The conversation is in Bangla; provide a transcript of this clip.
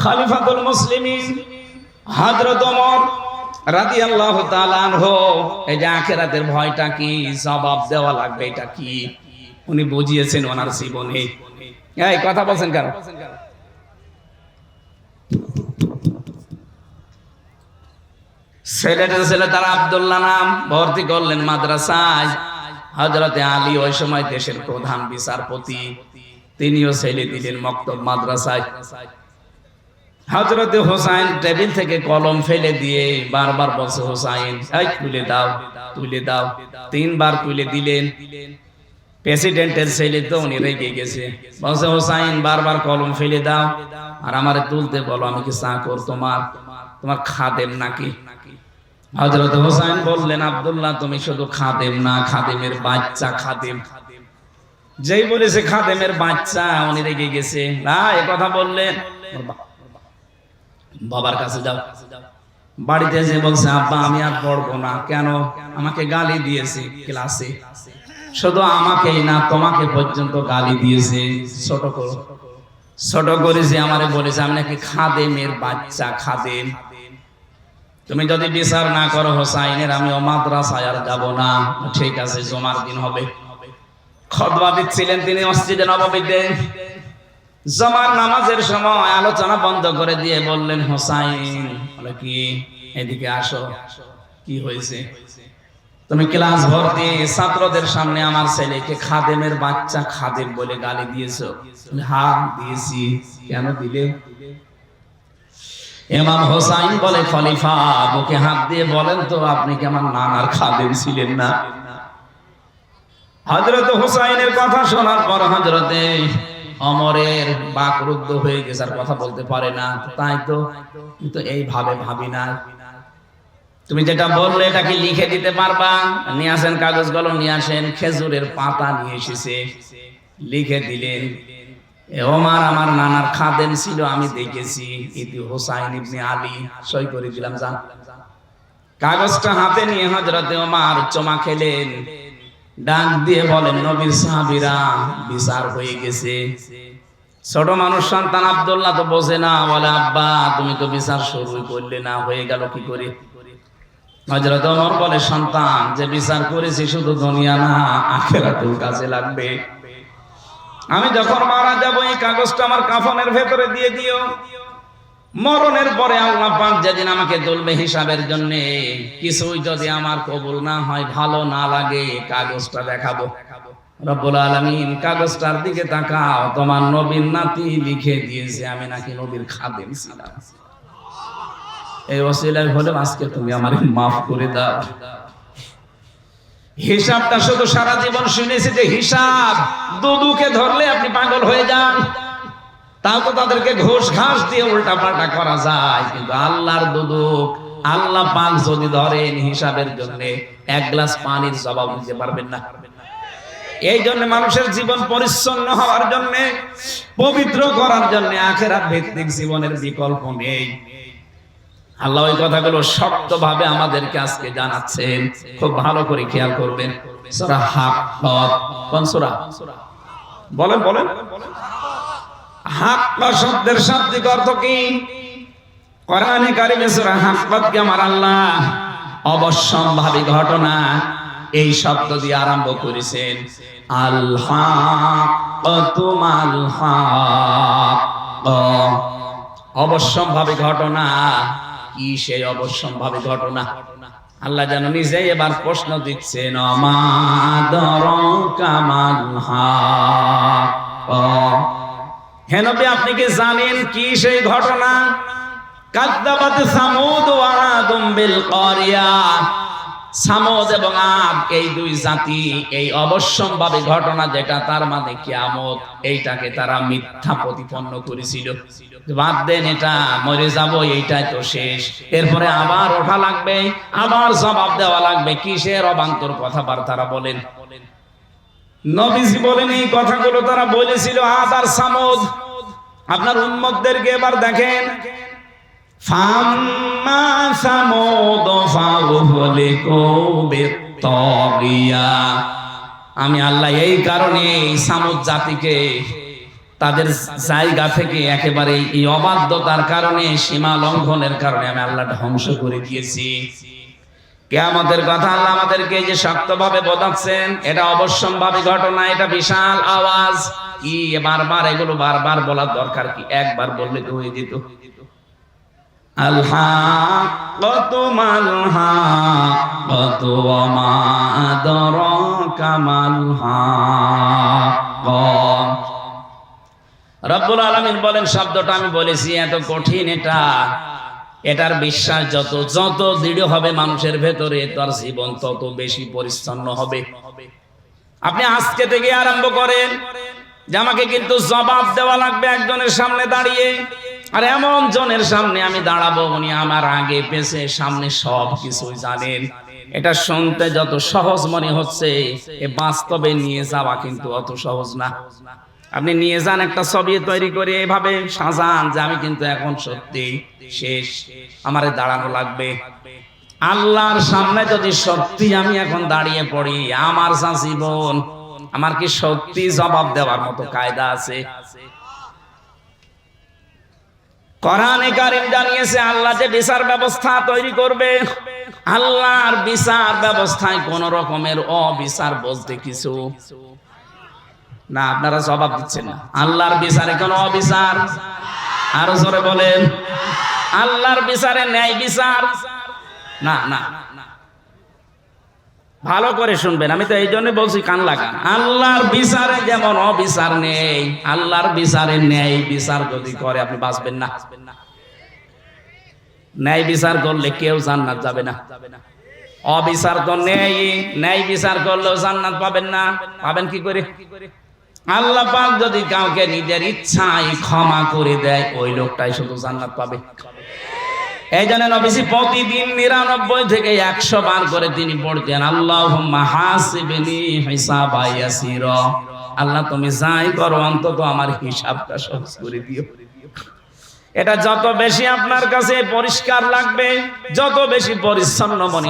খালিফাতুল মুসলিমিন হযরত ওমর রাদিয়াল্লাহু তাআলা আনহু, এই যে আখিরাতের ভয়টা কি? জবাব দেওয়া লাগবে, এটা কি? উনি বুঝিয়েছেন ওনার জীবনে। এই কথা বলছেন কেন? ছেলেটা ছেলে তার আব্দুল্লাহ নাম, ভর্তি করলেন মাদ্রাসায়। হজরতে আলী ওই সময় দেশের প্রধান বিচারপতি। তিনিও ছেলে দিলেন মক্তব মাদ্রাসায়। হজরতে হোসাইন টেবিল থেকে কলম ফেলে দিয়ে বারবার বলছে, হোসাইন, এই তুলে দাও তুলে দাও। তিনবার তুলে দিলেন। প্রেসিডেন্টের ছেলে তো উনি রেগে গেছে। বলছে, হোসাইন, বারবার কলম ফেলে দাও আর আমারে তুলতে বলো, আমি কি চাকর তোমার? তোমার খাদেম নাকি? হজরত হোসাইন বললেন, আব্দুল্লাহ, তুমি শুধু খাদেম না, খাদেমের বাচ্চা খাদেম। যেই বলেছে, খাদেমের বাচ্চা, উনি রেগে গেছে। না এ কথা বললেন? বাবার কাছে যাও। বাড়িতে এসে বলছে, আব্বা, আমি আর পড়ব না। কেন? আমাকে গালি দিয়েছে ক্লাসে। শুধু আমাকেই না, তোমাকে পর্যন্ত গালি দিয়েছে। ছোট করো। ছোট করেছে আমারে বলেছে, আমি নাকি খাদেমের বাচ্চা, খাদেম। তুমি যদি বিচার না করো হোসাইনের, আমি ও মাদ্রাসায় আর যাব না। ঠিক আছে, জমার দিন হবে। খতবা দিচ্ছিলেন তিনি মসজিদে নববীতে। জমার নামাজের সময় আলোচনা বন্ধ করে দিয়ে বললেন, হোসাইন, বলে কি, এদিকে আসো, কি হয়েছে? তুমি ক্লাস ভর্তি, ছাত্রদের সামনে আমার ছেলেকে খাদেমের বাচ্চা খাদেম বলে গালি দিয়েছ। হ্যাঁ দিয়েছি। কেন দিলে? ইমাম হোসাইন বলে, খলিফা বুকে হাত দিয়ে বলেন তো, আপনি কি আমার নানার খাদেম ছিলেন না? হজরত হুসাইনের কথা শোনার পর হজরতে অমরের বাকরুদ্ধ হয়ে গেছে, আর কথা বলতে পারে না। তাই তো, আমি তো এইভাবে ভাবি না। তুমি যেটা বললে এটা কি লিখে দিতে পারবা। নিয়ে আসেন, কাগজ কলম নিয়ে আসেন, খেজুরের পাতা নিয়ে এসেছে। লিখে দিলেন ওমার, আমার নানার খাদেম ছিল, আমি দেখেছি। ইতি হোসাইন ইবনে আলী, সই করে দিলাম, যান। কাগজটা হাতে নিয়ে হজরতে ওমার চমা খেলেন। ডাক দিয়ে বলেন, নবীর সাহাবীরা, বিচার হয়ে গেছে। ছোট মানুষ সন্তান আব্দুল্লাহ তো বোঝে না, বলে, আব্বা, তুমি তো বিচার শুরু করলে না, হয়ে গেল কি করে? হজরত ওমর বলে, সন্তান, যে বিচার করেছি শুধু দুনিয়া না, আখেরাতেও কাজে লাগবে। আমি যখন মারা যাব, এই কাগজটা আমার কাফনের ভেতরে দিয়ে দিও। মরণের পরে আল্লাহ পাক যেদিন আমাকে তুলবে হিসাবের জন্য, কিছুই যদি আমার কবুল না হয়, ভালো না লাগে, কাগজটা দেখাবো। রব্বুল আলামিন, কাগজটার দিকে তাকাও। তোমার নবীর নাতি লিখে দিয়েছে, আমি নাকি নবীর খাদেম ছিলাম। এই ওসিলায় হলে আজকে তুমি আমারে মাফ করে দাও। হিসাবটা শুধু সারা জীবন শুনেছি যে হিসাব, দুদুকে ধরলে আপনি পাগল হয়ে যান। তাও তো তাদেরকে ঘোষ ঘাস দিয়ে উল্টা পাল্টা করা যায়, কিন্তু আল্লাহর দুদুক, আল্লাহ পাক যদি ধরেন হিসাবের জন্য এক গ্লাস পানির জবাব দিতে পারবেন না। এই জন্য মানুষের জীবন পরিচ্ছন্ন হওয়ার জন্য, পবিত্র করার জন্য আখেরাত ভিত্তিক জীবনের বিকল্প নেই। আল্লাহ ওই কথাগুলো শক্তভাবে আমাদেরকে আজকে জানাচ্ছেন। খুব ভালো করে খেয়াল করবেন। সূরা হাক্কাত কোন সূরা? বলেন বলেন। হাক্কা শব্দের শাব্দিক অর্থ কি? কোরআনে কারিমে সূরা আমার আল্লাহ? অবশ্যম্ভাবী ঘটনা। এই শব্দ দিয়ে আরম্ভ করেছেন আল ঘটনা। কি সেই ঘটনা? আল্লাহ যেন নিজে এবার প্রশ্ন দিচ্ছেন অমাদর কামাল নবী, আপনি কি জানেন কি সেই ঘটনা? কাদ্দাবাত সামদ এবং আদ, এই দুই জাতি, এই অবশ্যম্ভাবী ঘটনা যেটা তার মানে কিয়ামত, এইটাকে তারা মিথ্যা প্রতিপন্ন করেছিল। বাদ দেন এটা, মরে যাব, এইটাই তো শেষ। এরপরে আবার ওঠা লাগবে, আবার জবাব দেওয়া লাগবে, কিসের অবান্তর কথাবার্তারা বলেন। নবীজি বলেন, এই কথাগুলো তারা বলেছিল আদ আর সামদ। আপনার উন্মতদেরকে এবার দেখেন। আমি আল্লাহ এই কারণে সামুদ জাতিকে তাদের জায়গা থেকে একেবারে এই অবাধ্যতার কারণে, সীমা লঙ্ঘনের কারণে আমি আল্লাহ ধ্বংস করে দিয়েছি। কেয়ামতের কথা আল্লাহ আমাদেরকে যে শক্তভাবে বোঝাচ্ছেন, এটা অবশ্যম্ভাবী ঘটনা, এটা বিশাল আওয়াজ। কি বারবার এগুলো বারবার বলার দরকার কি? একবার বললে তো হয়ে যেত। বলেন, শব্দটা আমি বলেছি, এত কঠিন এটা। এটার বিশ্বাস যত যত দৃঢ় হবে মানুষের ভেতরে, তার জীবন তত বেশি পরিচ্ছন্ন হবে। আপনি আজকে থেকে আরম্ভ করেন। যে আমাকে কিন্তু জবাব দেওয়া লাগবে একজনের সামনে দাঁড়িয়ে। আর এমন জনের সামনে আমি দাঁড়াবো, উনি আমার আগে পেছে, সামনে সব কিছুই জানেন। এটা শুনতে যত সহজ মনে হচ্ছে, এ বাস্তবে নিয়ে যাওয়া কিন্তু অত সহজ না। আপনি নিয়ে যান একটা ছবি তৈরি করে এভাবে সাজান যে আমি কিন্তু এখন সত্যি শেষ। আমারে দাঁড়ানো লাগবে। আল্লাহর সামনে যদি সত্যি আমি এখন দাঁড়িয়ে পড়ি, আমার যা জীবন আমার কি সত্যি জবাব দেওয়ার মতো কায়দা আছে? কোরআনে কারিম জানিয়েছে, আল্লাহ যে বিচার ব্যবস্থা তৈরি করবে, আল্লাহর বিচার ব্যবস্থায় কোন রকমের অবিচার বলতে কিছু না, আপনারা জবাব দিচ্ছেন না। আল্লাহর বিচারে কোন অবিচার? আরও জোরে বলেন। আল্লাহর বিচারে ন্যায় বিচার? না না। ভালো করে শুনবেন, আমি তো এই জন্য বলছি কান লাগান। আল্লাহর বিচারে যেমন অবিচার নেই, আল্লাহর বিচারে ন্যায় বিচার যদি করে, আপনি বাঁচবেন না। ন্যায় বিচার করলে কেউ জান্নাত যাবে না। অবিচার তো নেই, ন্যায় বিচার করলেও জান্নাত পাবেন না। পাবেন কি করে? আল্লাহ পাক যদি কাউকে নিজের ইচ্ছায় ক্ষমা করে দেয়, ওই লোকটাই শুধু জান্নাত পাবে। এই জন্য নবীজি প্রতিদিন নিরানব্বই থেকে একশো বার করে তিনি পড়তেন আল্লাহ আল্লাহ, তুমি যাই করো, অন্তত আমার হিসাবটা সহজ করে দিও। এটা যত বেশি আপনার কাছে পরিষ্কার লাগবে, যত বেশি পরিচ্ছন্ন মনে